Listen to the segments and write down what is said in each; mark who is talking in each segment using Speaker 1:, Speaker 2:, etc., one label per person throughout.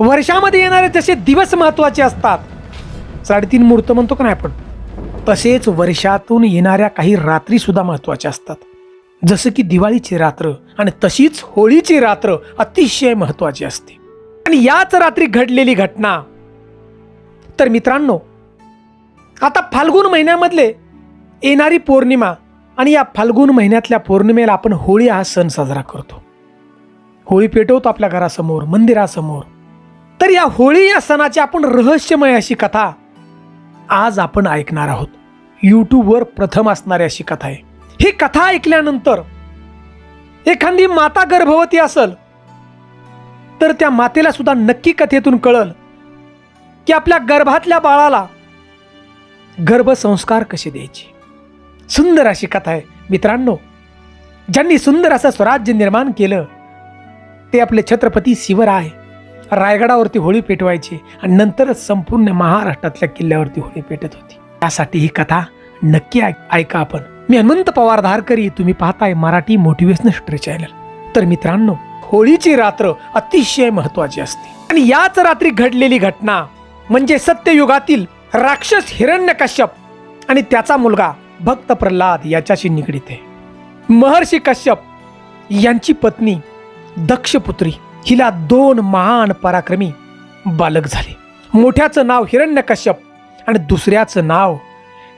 Speaker 1: वर्षामध्ये येणारे जसे दिवस महत्त्वाचे असतात. साडेतीन मुहूर्त म्हणतो का नाही आपण? तसेच वर्षातून येणाऱ्या काही रात्री सुद्धा महत्त्वाच्या असतात. जसं की दिवाळीची रात्र आणि तशीच होळीची रात्र अतिशय महत्वाची असते. आणि याच रात्री घडलेली घटना. तर मित्रांनो आता फाल्गुन महिन्यामधले येणारी पौर्णिमा आणि या फाल्गुन महिन्यातल्या पौर्णिमेला आपण होळी हा सण साजरा करतो. होळी पेटवतो आपल्या घरासमोर मंदिरासमोर. तर या होळी या सणाची आपण रहस्यमय अशी कथा आज आपण ऐकणार आहोत. यूट्यूबवर प्रथम असणारी अशी कथा आहे. ही कथा ऐकल्यानंतर एखादी माता गर्भवती असल तर त्या मातेला सुद्धा नक्की कथेतून कळल की आपल्या गर्भातल्या बाळाला गर्भसंस्कार कसे द्यायचे. सुंदर अशी कथा आहे. मित्रांनो ज्यांनी सुंदर असं स्वराज्य निर्माण केलं ते आपले छत्रपती शिवराय रायगडावरती होळी पेटवायची आणि नंतरच संपूर्ण महाराष्ट्रातल्या किल्ल्यावरती होळी पेटत होती. त्यासाठी ही कथा नक्की ऐक- ऐका आपण. मी अनंत पवार धारकरी तुम्ही पाहताय मराठी मोटिवेशनल स्टोरी चॅनल. तर मित्रांनो होळीची रात्र अतिशय महत्वाची असते. आणि याच रात्री घडलेली घटना म्हणजे सत्ययुगातील राक्षस हिरण्यकश्यप आणि त्याचा मुलगा भक्त प्रल्हाद याच्याशी निगडीत आहे. महर्षी कश्यप यांची पत्नी दक्षपुत्री हिला दोन महान पराक्रमी बालक झाले. मोठ्याचं नाव हिरण्यकश्यप आणि दुसऱ्याचं नाव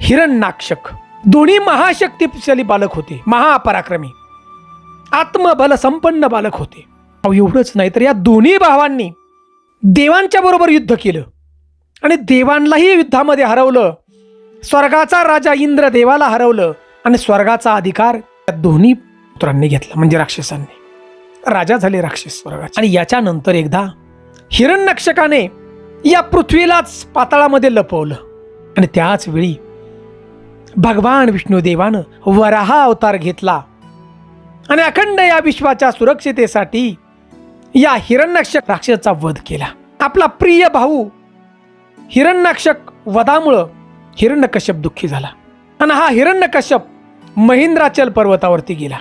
Speaker 1: हिरण्याक्षक दोन्ही महाशक्तिशाली बालक होते महापराक्रमी. आत्मबल संपन्न बालक होते. अहो एवढंच नाही तर या दोन्ही भावांनी देवांच्या बरोबर युद्ध केलं आणि देवांनाही युद्धामध्ये हरवलं. स्वर्गाचा राजा इंद्र देवाला हरवलं आणि स्वर्गाचा अधिकार त्या दोन्ही पुत्रांनी घेतला म्हणजे राक्षसांनी. राजा झाले राक्षस. स्वर्गाचे आणि याच्यानंतर एकदा हिरण्यक्षकाने या पृथ्वीलाच पाताळामध्ये लपवलं. आणि त्याच वेळी भगवान विष्णुदेवानं वराहा अवतार घेतला. आणि अखंड या विश्वाच्या सुरक्षितेसाठी या हिरण्यक्षक राक्षसाचा वध केला. आपला प्रिय भाऊ हिरण्यक्षक वधामुळं हिरण्यकश्यप दुःखी झाला. आणि हा हिरण्यकश्यप महेंद्राचल पर्वतावरती गेला.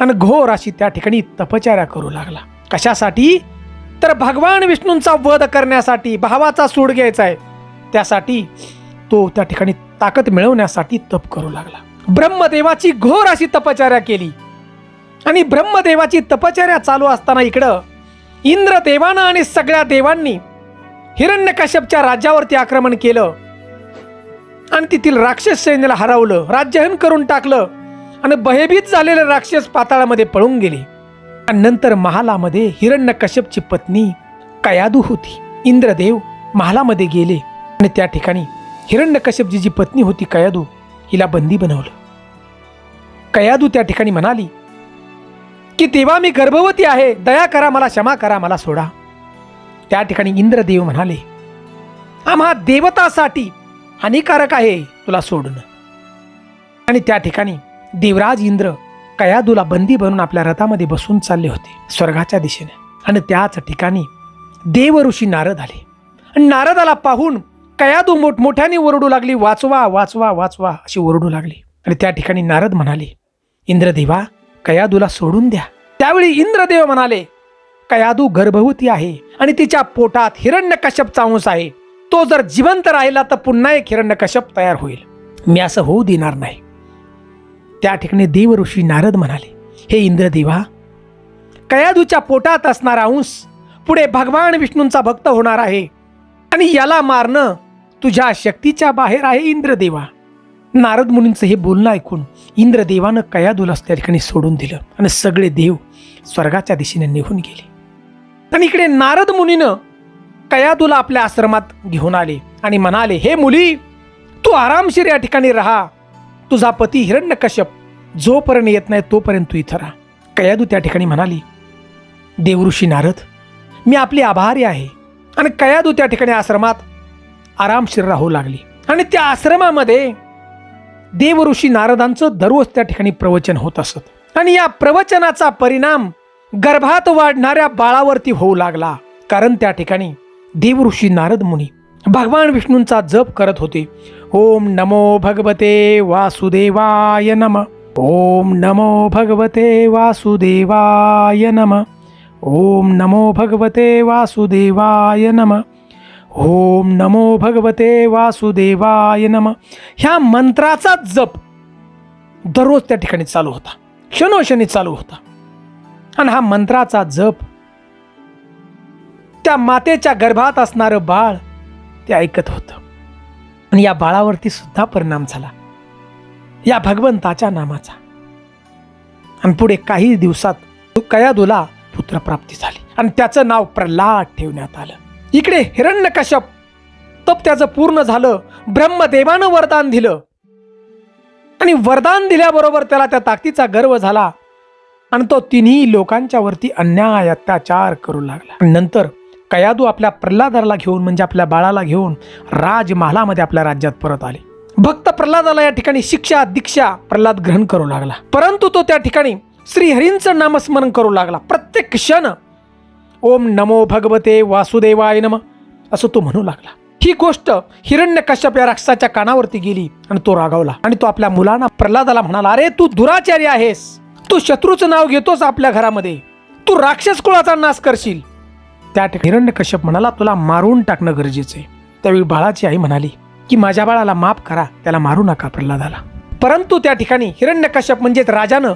Speaker 1: आणि घोर अशी त्या ठिकाणी तपचार्या करू लागला. कशासाठी? तर भगवान विष्णूंचा वध करण्यासाठी भावाचा सूड घ्यायचा आहे. त्यासाठी तो त्या ठिकाणी ताकद मिळवण्यासाठी तप करू लागला. ब्रह्मदेवाची घोर अशी तपचार्या केली. आणि ब्रह्मदेवाची तपचार्या चालू असताना इकडं इंद्रदेवानं आणि सगळ्या देवांनी हिरण्यकश्यपच्या राज्यावरती आक्रमण केलं. आणि तेथील राक्षस सैन्याला हरवलं. राज्यहन करून टाकलं. आणि भयभीत झालेले राक्षस पाताळामध्ये पळून गेले. आणि नंतर महालामध्ये हिरण्यकश्यपची पत्नी कयादू होती. इंद्रदेव महालामध्ये गेले आणि त्या ठिकाणी हिरण्यकश्यपची जी पत्नी होती कयादू हिला बंदी बनवलं. कयादू त्या ठिकाणी म्हणाली की देवा मी गर्भवती आहे दया करा मला क्षमा करा मला सोडा. त्या ठिकाणी इंद्रदेव म्हणाले आम्हा देवतासाठी हानिकारक आहे तुला सोडणं. आणि त्या ठिकाणी देवराज इंद्र कयादूला बंदी बनून आपल्या रथामध्ये बसून चालले होते स्वर्गाच्या दिशेने. आणि त्याच ठिकाणी देव ऋषी नारद आले. आणि नारदाला पाहून कयादू मोठमोठ्याने ओरडू लागली वाचवा वाचवा वाचवा अशी ओरडू लागली. आणि त्या ठिकाणी नारद म्हणाले इंद्रदेवा कयादूला सोडून द्या. त्यावेळी इंद्रदेव म्हणाले कयादू गर्भवती आहे आणि तिच्या पोटात हिरण्यकश्यपचा अंश आहे. तो जर जिवंत राहिला तर पुन्हा एक हिरण्यकश्यप तयार होईल. मी असं होऊ देणार नाही. त्या ठिकाणी देव ऋषी नारद म्हणाले हे इंद्रदेवा कयादूच्या पोटात असणारा अंश पुढे भगवान विष्णूंचा भक्त होणार आहे आणि याला मारणं तुझ्या शक्तीच्या बाहेर आहे इंद्रदेवा. नारद मुनींचं हे बोलणं ऐकून इंद्रदेवानं कयादूला त्या ठिकाणी सोडून दिलं आणि सगळे देव स्वर्गाच्या दिशेने निघून गेले. आणि इकडे नारद मुनीनं कयादूला आपल्या आश्रमात घेऊन आले आणि म्हणाले हे मुली तू आरामशीर या ठिकाणी राहा. तुझा पती हिरण्यकश्यप जोपर्यंत येत नाही तोपर्यंत तू इथं राहा. कयादू त्या ठिकाणी म्हणाली देवऋषी नारद मी आपली आभारी आहे. आणि कयादू त्या ठिकाणी आश्रमात आरामशीर राहू लागली. आणि त्या आश्रमामध्ये देवऋषी नारदांचं दररोज त्या ठिकाणी प्रवचन होत असत. आणि या प्रवचनाचा परिणाम गर्भात वाढणाऱ्या बाळावरती होऊ लागला. कारण त्या ठिकाणी देवऋषी नारद मुनी भगवान विष्णूंचा जप करत होते. ओम नमो भगवते वासुदेवाय नम. ओम नमो भगवते वासुदेवाय नम. ओम नमो भगवते वासुदेवाय नम. ओम नमो भगवते वासुदेवाय नम. ह्या मंत्राचा जप दररोज त्या ठिकाणी चालू होता. क्षणोक्षणी चालू होता. आणि हा मंत्राचा जप त्या मातेच्या गर्भात असणारं बाळ ते ऐकत होतं. आणि या बाळावरती सुद्धा परिणाम झाला. या भगवंताच्या नामाचा. आणि पुढे काही दिवसात कयादूला पुत्रप्राप्ती झाली. आणि त्याचं नाव प्रल्हाद ठेवण्यात आलं. इकडे हिरण्यकश्यप. तप त्याचं पूर्ण झालं. ब्रह्मदेवानं वरदान दिलं. आणि वरदान दिल्याबरोबर त्याला त्या ताकदीचा गर्व झाला. आणि तो तिन्ही लोकांच्या वरती अन्याय अत्याचार करू लागला. आणि नंतर कयादू आपल्या प्रल्हादाला घेऊन म्हणजे आपल्या बाळाला घेऊन राजमहालामध्ये आपल्या राज्यात परत आले. भक्त प्रल्हादाला या ठिकाणी शिक्षा दीक्षा प्रल्हाद ग्रहण करू लागला. परंतु तो त्या ठिकाणी श्रीहरींचं नामस्मरण करू लागला. प्रत्येक क्षण ओम नमो भगवते वासुदेवाय नम असं तो म्हणू लागला. ही गोष्ट हिरण्य कश्यप या राक्षसाच्या कानावरती गेली आणि तो रागावला. आणि तो आपल्या मुलांना प्रल्हादाला म्हणाला अरे तू दुराचारी आहेस. तू शत्रूचं नाव घेतोस आपल्या घरामध्ये. तू राक्षस कुळाचा नाश करशील. त्या ठिकाणी हिरण्य कश्यप म्हणाला तुला मारून टाकणं गरजेचं आहे. त्यावेळी बाळाची आई म्हणाली की माझ्या बाळाला माफ करा त्याला मारू नका प्रल्हादाला. परंतु त्या ठिकाणी हिरण्य कश्यप म्हणजेच राजानं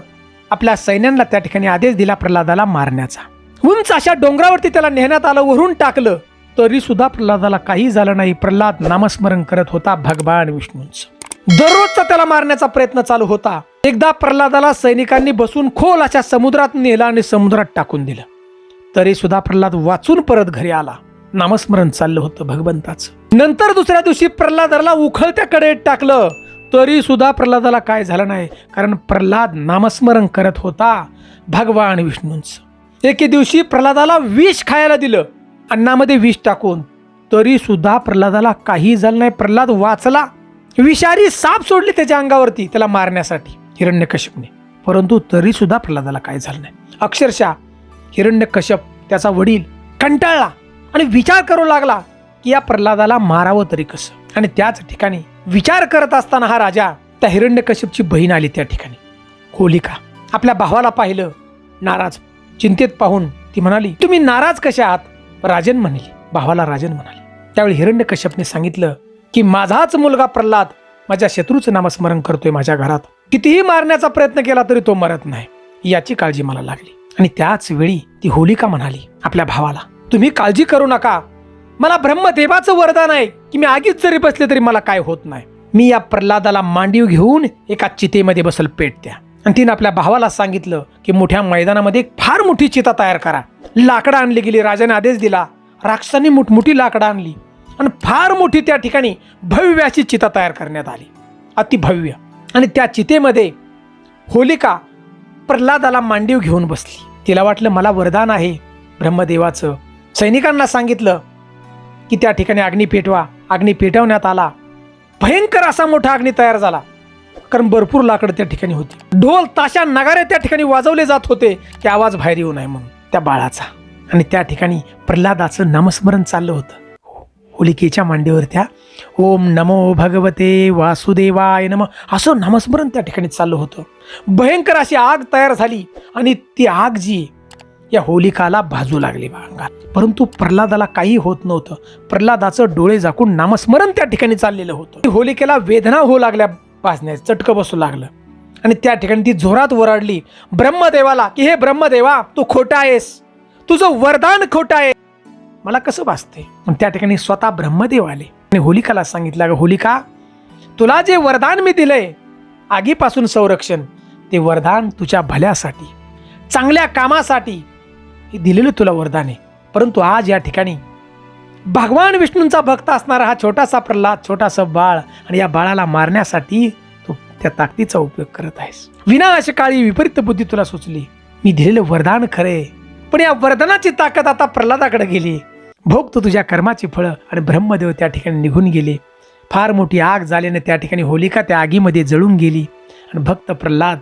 Speaker 1: आपल्या सैन्यांना त्या ठिकाणी आदेश दिला प्रल्हादाला मारण्याचा. उंच अशा डोंगरावरती त्याला नेण्यात आलं वरून टाकलं तरी सुद्धा प्रल्हादाला काही झालं नाही. प्रल्हाद नामस्मरण करत होता भगवान विष्णूंच. दररोजचा त्याला मारण्याचा प्रयत्न चालू होता. एकदा प्रल्हादाला सैनिकांनी बसून खोल अशा समुद्रात नेलं आणि समुद्रात टाकून दिलं. तरी सुद्धा प्रल्हाद वाचून परत घरी आला. नामस्मरण चाललं होतं भगवंताचं. नंतर दुसऱ्या दिवशी प्रल्हादाला उखळत्या कडेत टाकलं. तरी सुद्धा प्रल्हादाला काय झालं नाही कारण प्रल्हाद नामस्मरण करत होता भगवान विष्णूंचं. एके दिवशी प्रल्हादाला विष खायला दिलं. अन्नामध्ये विष टाकून. तरी सुद्धा प्रल्हादाला काही झालं नाही. प्रल्हाद वाचला. विषारी साप सोडली त्याच्या अंगावरती त्याला मारण्यासाठी हिरण्यकश्यपने. परंतु तरी सुद्धा प्रल्हादाला काय झालं नाही. अक्षरशः हिरण्यकश्यप त्याचा वडील कंटाळला आणि विचार करू लागला की या प्रल्हादाला मारावं तरी कसं? आणि त्याच ठिकाणी विचार करत असताना हा राजा त्या हिरण्यकश्यपची बहीण आली त्या ठिकाणी. होलिका आपल्या भावाला पाहिलं नाराज चिंतेत पाहून ती म्हणाली तुम्ही नाराज कशा आहात? राजन म्हणाली भावाला राजन म्हणाले. त्यावेळी हिरण्यकश्यपने सांगितलं की माझाच मुलगा प्रल्हाद माझ्या शत्रूचं नामस्मरण करतोय माझ्या घरात. कितीही मारण्याचा प्रयत्न केला तरी तो मरत नाही. याची काळजी मला लागली. आणि त्याच वेळी ती होलिका म्हणाली आपल्या भावाला तुम्ही काळजी करू नका. मला ब्रह्मदेवाचं वरदान आहे की मी आगीत जरी बसले तरी मला काय होत नाही. मी या प्रल्हादाला मांडीव घेऊन एका चितेमध्ये बसल पेट द्या. आणि तिने आपल्या भावाला सांगितलं की मोठ्या मैदानामध्ये एक फार मोठी चिता तयार करा. लाकडं आणली गेली राजाने आदेश दिला. राक्षसांनी मोठमोठी लाकडं आणली. आणि फार मोठी त्या ठिकाणी भव्य अशी चिता तयार करण्यात आली. अतिभव्य. आणि त्या चितेमध्ये होलिका प्रल्हादाला मांडीव घेऊन बसली. तिला वाटलं मला वरदान आहे ब्रह्मदेवाचं. सैनिकांना सांगितलं की त्या ठिकाणी अग्नी पेटवा. अग्नी पेटवण्यात आला. भयंकर असा मोठा अग्नी तयार झाला. कारण भरपूर लाकडं त्या ठिकाणी होती. ढोल ताशा नगारे त्या ठिकाणी वाजवले जात होते. की आवाज बाहेर येऊ नये म्हणून त्या बाळाचा. आणि त्या ठिकाणी प्रल्हादाचं नामस्मरण चाललं होतं. होलिकेच्या मांडीवर त्या. ओम नमो भगवते वासुदेवाय नम. असं नामस्मरण त्या ठिकाणी चाललं होतं. भयंकर अशी आग तयार झाली आणि ती आग जी या होलिकाला भाजू लागली अंगात. परंतु प्रल्हादाला काही होत नव्हतं. प्रल्हादाचं डोळे झाकून नामस्मरण त्या ठिकाणी चाललेलं होतं. होलिकेला वेदना होऊ लागल्या भाजण्यास चटकं बसू लागलं. आणि त्या ठिकाणी ती जोरात ओरडली ब्रह्मदेवाला की हे ब्रह्मदेवा तू खोटा आहेस. तुझं वरदान खोटं आहे. मला कसं वाचते त्या ठिकाणी स्वतः ब्रह्मदेव आले. आणि होलिकाला सांगितलं "अगं होलिका तुला जे वरदान मी दिलंय आगीपासून संरक्षण ते वरदान तुझ्या भल्यासाठी चांगल्या कामासाठी हे दिलेलं तुला वरदान आहे. परंतु आज या ठिकाणी भगवान विष्णूंचा भक्त असणारा हा छोटासा प्रल्हाद छोटासा बाळ आणि या बाळाला मारण्यासाठी तू त्या ताकदीचा उपयोग करत आहेस. विनाशकाळी विपरीत बुद्धी तुला सुचली. मी दिलेलं वरदान खरे पण या वरदानाची ताकद आता प्रल्हादाकडे गेली भोग तू तुझ्या कर्माची फळं आणि ब्रह्मदेव त्या ठिकाणी निघून गेले. फार मोठी आग झाल्याने त्या ठिकाणी होलिका त्या आगीमध्ये जळून गेली आणि भक्त प्रल्हाद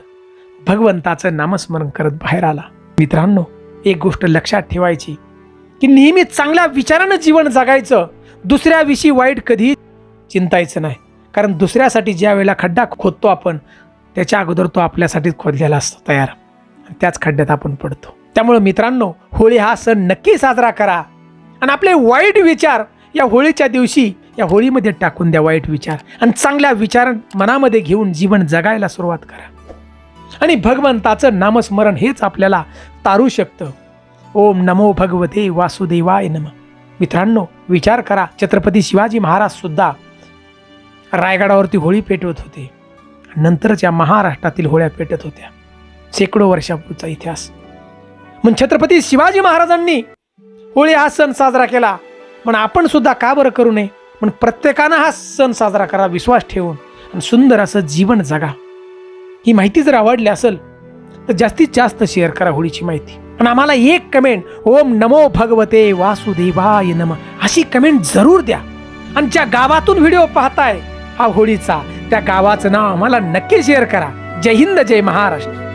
Speaker 1: भगवंताचं नामस्मरण करत बाहेर आला. मित्रांनो एक गोष्ट लक्षात ठेवायची की नेहमी चांगल्या विचारानं जीवन जगायचं दुसऱ्याविषयी वाईट कधी चिंतायचं नाही. कारण दुसऱ्यासाठी ज्या वेळेला खड्डा खोदतो आपण त्याच्या अगोदर तो आपल्यासाठीच खोदलेला असतो तयार. आणि त्याच खड्ड्यात आपण पडतो. त्यामुळं मित्रांनो होळी हा सण नक्की साजरा करा. आणि आपले वाईट विचार या होळीच्या दिवशी या होळीमध्ये टाकून द्या वाईट विचार. आणि चांगल्या विचार मनामध्ये घेऊन जीवन जगायला सुरुवात करा. आणि भगवंताचं नामस्मरण हेच आपल्याला तारू शकतं. ओम नमो भगवते वासुदेवाय नम. मित्रांनो विचार करा. छत्रपती शिवाजी महाराज सुद्धा रायगडावरती होळी पेटवत होते. नंतरच्या महाराष्ट्रातील होळ्या पेटत होत्या. शेकडो वर्षापूर्वीचा इतिहास. मग छत्रपती शिवाजी महाराजांनी होळी हा सण साजरा केला. पण आपण सुद्धा का बरं करू नये? पण प्रत्येकानं हा सण साजरा करा विश्वास ठेवून आणि सुंदर असं जीवन जगा. ही माहिती जर आवडली असेल तर जास्तीत जास्त शेअर करा होळीची माहिती. पण आम्हाला एक कमेंट ओम नमो भगवते वासुदेवाय नम. अशी कमेंट जरूर द्या. आणि ज्या गावातून व्हिडिओ पाहताय हा होळीचा त्या गावाचं नाव आम्हाला नक्की शेअर करा. जय हिंद जय महाराष्ट्र.